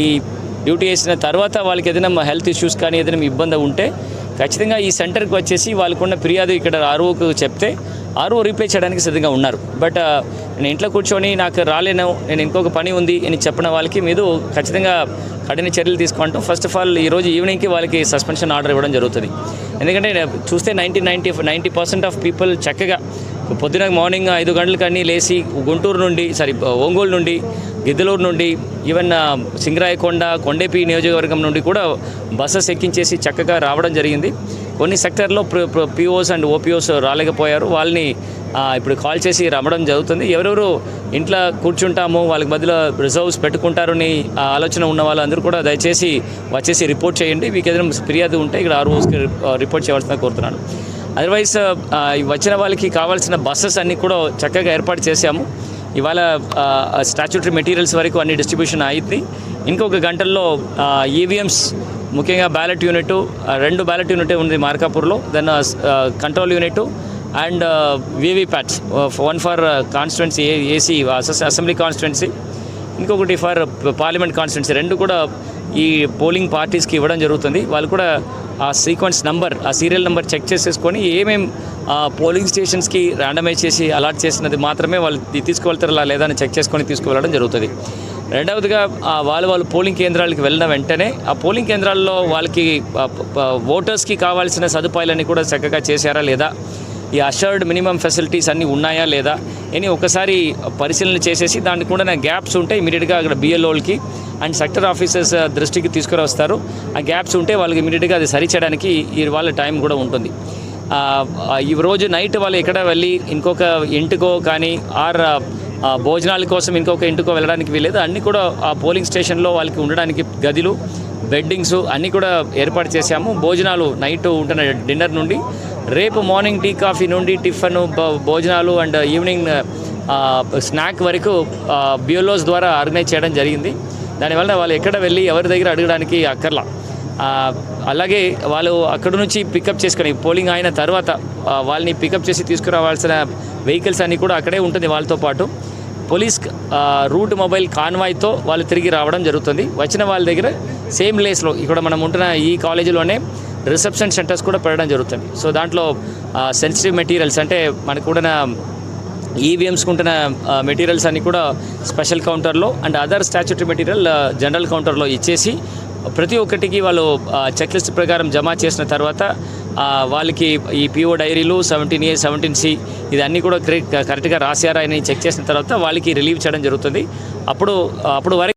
ఈ డ్యూటీ చేసిన తర్వాత వాళ్ళకి ఏదైనా హెల్త్ ఇష్యూస్ కానీ ఏదైనా ఇబ్బంది ఉంటే ఖచ్చితంగా ఈ సెంటర్కి వచ్చేసి వాళ్ళకున్న ఫిర్యాదు ఇక్కడ ఆర్ఓకు చెప్తే ఆర్ఓ రీప్లే చేయడానికి సిద్ధంగా ఉన్నారు. బట్ నేను ఇంట్లో కూర్చొని నాకు రాలేను నేను ఇంకొక పని ఉంది అని చెప్పిన వాళ్ళకి మీరు ఖచ్చితంగా కఠిన చర్యలు తీసుకుంటాం ఫస్ట్ ఆఫ్ ఆల్ ఈరోజు ఈవినింగ్కి వాళ్ళకి సస్పెన్షన్ ఆర్డర్ ఇవ్వడం జరుగుతుంది. ఎందుకంటే చూస్తే ninety ninety ninety percent of people చక్కగా పొద్దున మార్నింగ్ ఐదు గంటలకన్నీ లేచి గుంటూరు నుండి సారీ ఒంగోలు నుండి గిద్దలూరు నుండి ఈవెన్ సింగరాయకొండ కొండేపి నియోజకవర్గం నుండి కూడా బస్సెస్ ఎక్కించేసి చక్కగా రావడం జరిగింది. కొన్ని సెక్టర్లో పిఓస్ అండ్ ఓపీఓస్ రాలేకపోయారు. వాళ్ళని ఇప్పుడు కాల్ చేసి రమ్మడం జరుగుతుంది. ఎవరెవరు ఇంట్లో కూర్చుంటాము వాళ్ళకి బదులు రిజర్వ్స్ పెట్టుకుంటారని ఆలోచన ఉన్న వాళ్ళందరూ కూడా దయచేసి వచ్చేసి రిపోర్ట్ చేయండి. మీకు ఏదైనా ఫిర్యాదు ఉంటే ఇక్కడ ఆర్ఓస్కి రిపోర్ట్ చేయవలసిన కోరుతున్నాను. అదర్వైజ్ uh, uh, వచ్చిన వాళ్ళకి కావాల్సిన బస్సెస్ అన్నీ కూడా చక్కగా ఏర్పాటు చేశాము. ఇవాళ uh, స్టాచ్యూటరీ మెటీరియల్స్ వరకు అన్ని డిస్ట్రిబ్యూషన్ అయింది ఇంకొక గంటల్లో ఈవీఎంస్ ముఖ్యంగా బ్యాలెట్ యూనిట్ రెండు బ్యాలెట్ యూనిట్ ఉంది మార్కాపూర్లో. Then control unit and VVPATs one for constituency AC assembly constituency ఇంకొకటి ఫర్ పార్లమెంట్ కాన్స్టిట్యున్సీ రెండు కూడా ఈ పోలింగ్ పార్టీస్కి ఇవ్వడం జరుగుతుంది. వాళ్ళు కూడా ఆ సీక్వెన్స్ నంబర్ ఆ సీరియల్ నెంబర్ చెక్ చేసేసుకొని ఏమేం పోలింగ్ స్టేషన్స్కి ర్యాండమైజ్ చేసి అలాట్ చేసినది మాత్రమే వాళ్ళు తీసుకువెళ్తారా లేదా అని చెక్ చేసుకొని తీసుకువెళ్ళడం జరుగుతుంది. రెండవదిగా వాళ్ళు వాళ్ళు పోలింగ్ కేంద్రాలకు వెళ్ళిన వెంటనే ఆ పోలింగ్ కేంద్రాల్లో వాళ్ళకి ఓటర్స్కి కావాల్సిన సదుపాయాలన్నీ కూడా చక్కగా చేశారా లేదా? ఈ అషర్డ్ మినిమం ఫెసిలిటీస్ అన్నీ ఉన్నాయా లేదా? అని ఒకసారి పరిశీలన చేసేసి దానికి కూడా గ్యాప్స్ ఉంటే ఇమీడియట్గా అక్కడ బిఎల్ఓలకి అండ్ సెక్టర్ ఆఫీసర్స్ దృష్టికి తీసుకుని వస్తారు ఆ గ్యాప్స్ ఉంటే వాళ్ళకి ఇమీడియట్గా అది సరిచేయడానికి ఈ వాళ్ళ టైం కూడా ఉంటుంది. ఈ రోజు నైట్ వాళ్ళు ఎక్కడ వెళ్ళి ఇంకొక ఇంటికో కానీ ఆర్ భోజనాల కోసం ఇంకొక ఇంటికో వెళ్ళడానికి వీలేదు అన్నీ కూడా ఆ పోలింగ్ స్టేషన్లో వాళ్ళకి ఉండడానికి గదిలు బెడ్డింగ్స్ అన్నీ కూడా ఏర్పాటు చేశాము. భోజనాలు నైట్ ఉంటున్న డిన్నర్ నుండి. రేపు మార్నింగ్ టీ కాఫీ నుండి టిఫిన్ భోజనాలు అండ్ ఈవినింగ్ స్నాక్ వరకు బ్యూలోస్ ద్వారా ఆర్గనైజ్ చేయడం జరిగింది. దానివల్ల వాళ్ళు ఎక్కడ వెళ్ళి ఎవరి దగ్గర అడగడానికి అక్కర్లా. అలాగే వాళ్ళు అక్కడ నుంచి పికప్ చేసుకొని పోలింగ్ అయిన తర్వాత వాళ్ళని పికప్ చేసి తీసుకురావాల్సిన వెహికల్స్ అన్నీ కూడా అక్కడే ఉంటుంది వాళ్ళతో పాటు. పోలీస్ రూట్ మొబైల్ కాన్వాయ్తో వాళ్ళు తిరిగి రావడం జరుగుతుంది. వచ్చిన వాళ్ళ దగ్గర సేమ్ ప్లేస్లో ఇక్కడ మనం ఉంటున్న ఈ కాలేజీలోనే రిసెప్షన్ సెంటర్స్ కూడా పెట్టడం జరుగుతుంది. సో దాంట్లో సెన్సిటివ్ మెటీరియల్స్ అంటే మనకు కూడా ఈవీఎంస్కి ఉంటున్న మెటీరియల్స్ అన్ని కూడా స్పెషల్ కౌంటర్లో and other statutory material general కౌంటర్లో ఇచ్చేసి ప్రతి ఒక్కటికి వాళ్ళు చెక్ లిస్ట్ ప్రకారం జమ చేసిన తర్వాత వాళ్ళకి ఈ పిఓ డైరీలు సెవెంటీన్ ఏ సెవెంటీన్ సి ఇది అన్నీ కూడా కరెక్ట్గా రాశారా అని చెక్ చేసిన తర్వాత వాళ్ళకి రిలీవ్ చేయడం జరుగుతుంది. అప్పుడు అప్పుడు వరకు